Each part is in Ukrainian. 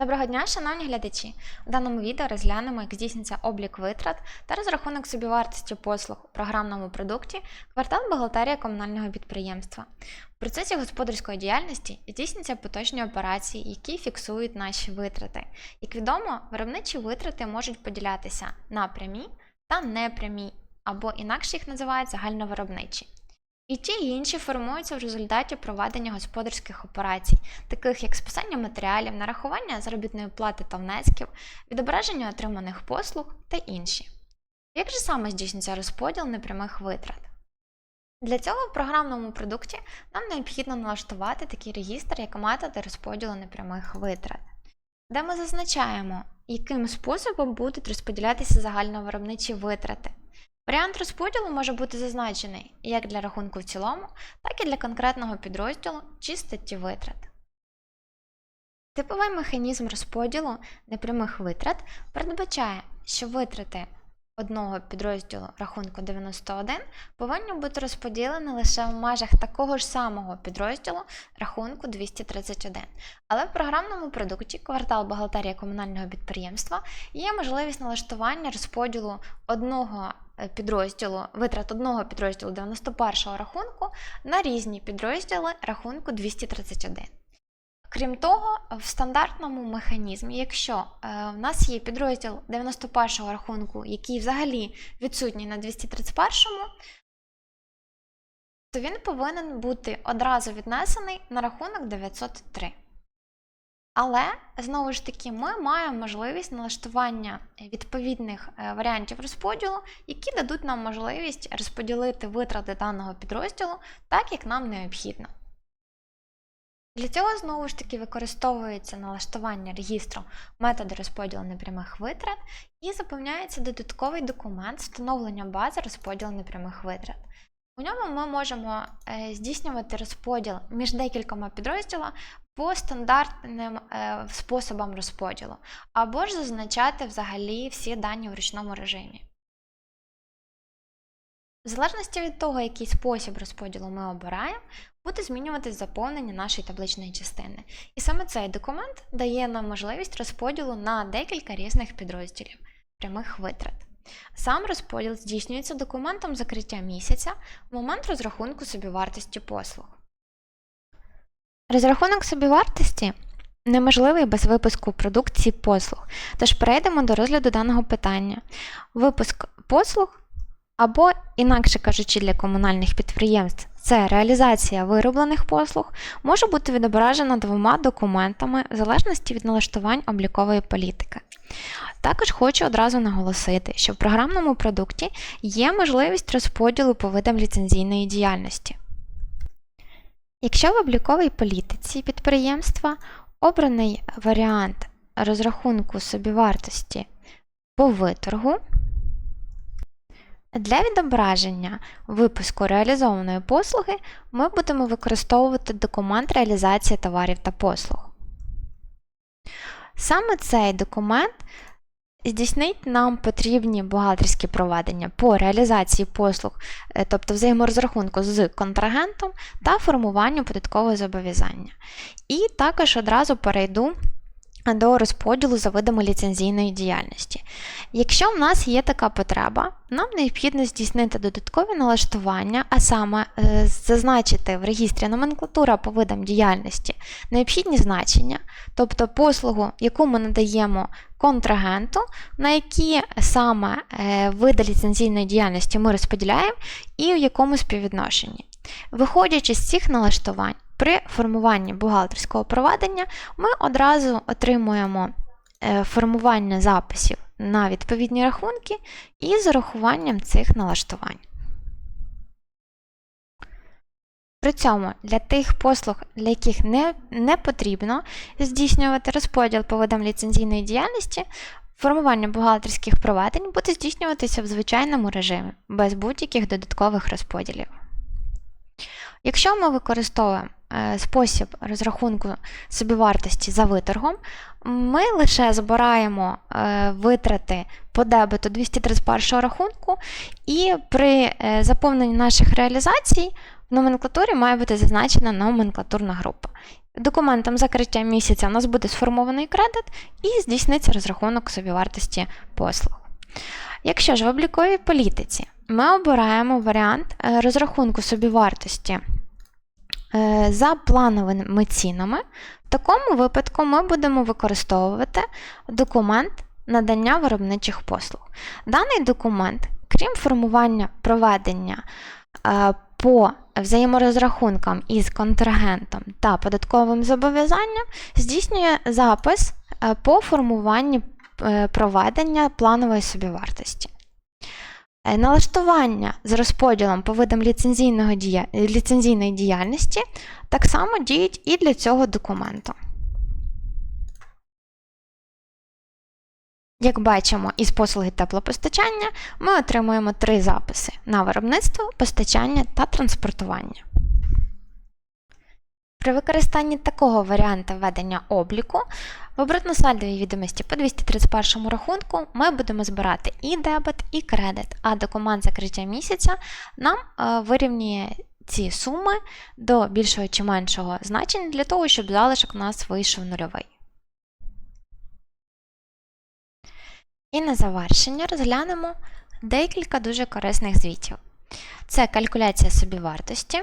Доброго дня, шановні глядачі! У даному відео розглянемо, як здійснюється облік витрат та розрахунок собівартості послуг у програмному продукті квартал бухгалтерія комунального підприємства. В процесі господарської діяльності здійснюються поточні операції, які фіксують наші витрати. Як відомо, виробничі витрати можуть поділятися на прямі та непрямі, або інакше їх називають загальновиробничі. І ті і інші формуються в результаті проведення господарських операцій, таких як списання матеріалів, нарахування заробітної плати та внесків, відображення отриманих послуг та інші. Як же саме здійснюється розподіл непрямих витрат? Для цього в програмному продукті нам необхідно налаштувати такий регістр, як методи розподілу непрямих витрат, де ми зазначаємо, яким способом будуть розподілятися загальновиробничі витрати. Варіант розподілу може бути зазначений як для рахунку в цілому, так і для конкретного підрозділу чи статті витрат. Типовий механізм розподілу непрямих витрат передбачає, що витрати одного підрозділу рахунку 91 повинні бути розподілені лише в межах такого ж самого підрозділу рахунку 231. Але в програмному продукті квартал бухгалтерія комунального підприємства є можливість налаштування розподілу одного підрозділу, витрат одного підрозділу 91-го рахунку на різні підрозділи рахунку 231. Крім того, в стандартному механізмі, якщо е, в нас є підрозділ 91-го рахунку, який взагалі відсутній на 231-му, то він повинен бути одразу віднесений на рахунок 903. Але знову ж таки, ми маємо можливість налаштування відповідних е, варіантів розподілу, які дадуть нам можливість розподілити витрати даного підрозділу так, як нам необхідно. Для цього знову ж таки використовується налаштування регістру методи розподілу непрямих витрат і заповняється додатковий документ встановлення бази розподілу непрямих витрат. У ньому ми можемо е, здійснювати розподіл між декількома підрозділами по стандартним е, способам розподілу, або ж зазначати взагалі всі дані в ручному режимі. В залежності від того, який спосіб розподілу ми обираємо, буде змінюватись заповнення нашої табличної частини. І саме цей документ дає нам можливість розподілу на декілька різних підрозділів прямих витрат. Сам розподіл здійснюється документом закриття місяця в момент розрахунку собівартості послуг. Розрахунок собівартості неможливий без випуску продукції послуг, тож перейдемо до розгляду даного питання. Випуск послуг або, інакше кажучи, для комунальних підприємств це реалізація вироблених послуг, може бути відображена двома документами в залежності від налаштувань облікової політики. Також хочу одразу наголосити, що в програмному продукті є можливість розподілу по видам ліцензійної діяльності. Якщо в обліковій політиці підприємства обраний варіант розрахунку собівартості по виторгу, для відображення випуску реалізованої послуги ми будемо використовувати документ реалізації товарів та послуг. Саме цей документ здійснить нам потрібні бухгалтерські проведення по реалізації послуг, е, тобто взаєморозрахунку з контрагентом та формуванню податкового зобов'язання. І також одразу перейду до розподілу за видами ліцензійної діяльності. Якщо в нас є така потреба, нам необхідно здійснити додаткові налаштування, а саме е, зазначити в регістрі номенклатура по видам діяльності необхідні значення, тобто послугу, яку ми надаємо контрагенту, на які саме е, види ліцензійної діяльності ми розподіляємо і в якому співвідношенні. Виходячи з цих налаштувань, при формуванні бухгалтерського проведення ми одразу отримуємо е, формування записів на відповідні рахунки і з урахуванням цих налаштувань. При цьому для тих послуг, для яких не, не потрібно здійснювати розподіл по видам ліцензійної діяльності, формування бухгалтерських проведень буде здійснюватися в звичайному режимі, без будь-яких додаткових розподілів. Якщо ми використовуємо спосіб розрахунку собівартості за виторгом, ми лише збираємо е, витрати по дебету 231 рахунку, і при е, заповненні наших реалізацій в номенклатурі має бути зазначена номенклатурна група. Документом закриття місяця у нас буде сформований кредит і здійсниться розрахунок собівартості послуг. Якщо ж в обліковій політиці ми обираємо варіант е, розрахунку собівартості е, за плановими цінами, в такому випадку ми будемо використовувати документ надання виробничих послуг. Даний документ, крім формування проведення е, по взаєморозрахункам із контрагентом та податковим зобов'язанням, здійснює запис е, по формуванні е, проведення планової собівартості. Е, Налаштування з розподілом по видам ліцензійного дія... ліцензійної діяльності так само діють і для цього документу. Як бачимо, із послуги теплопостачання ми отримуємо три записи на виробництво, постачання та транспортування. При використанні такого варіанту ведення обліку в оборотно-сальдовій відомості по 231 рахунку ми будемо збирати і дебет, і кредит, а документ закриття місяця нам е, вирівнює ці суми до більшого чи меншого значення для того, щоб залишок у нас вийшов нульовий. І на завершення розглянемо декілька дуже корисних звітів. Це калькуляція собівартості,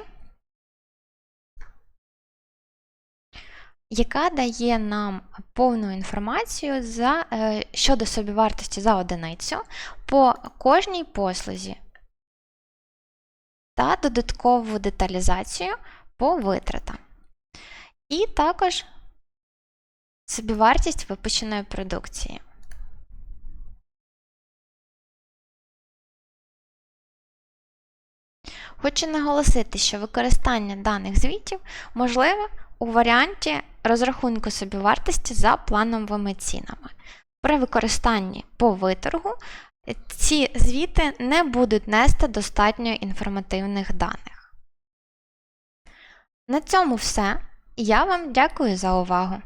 яка дає нам повну інформацію за, е, щодо собівартості за одиницю по кожній послузі та додаткову деталізацію по витратам. І також собівартість випущеної продукції. Хочу наголосити, що використання даних звітів можливе у варіанті розрахунку собівартості за плановими цінами. При використанні по виторгу ці звіти не будуть нести достатньо інформативних даних. На цьому все. Я вам дякую за увагу!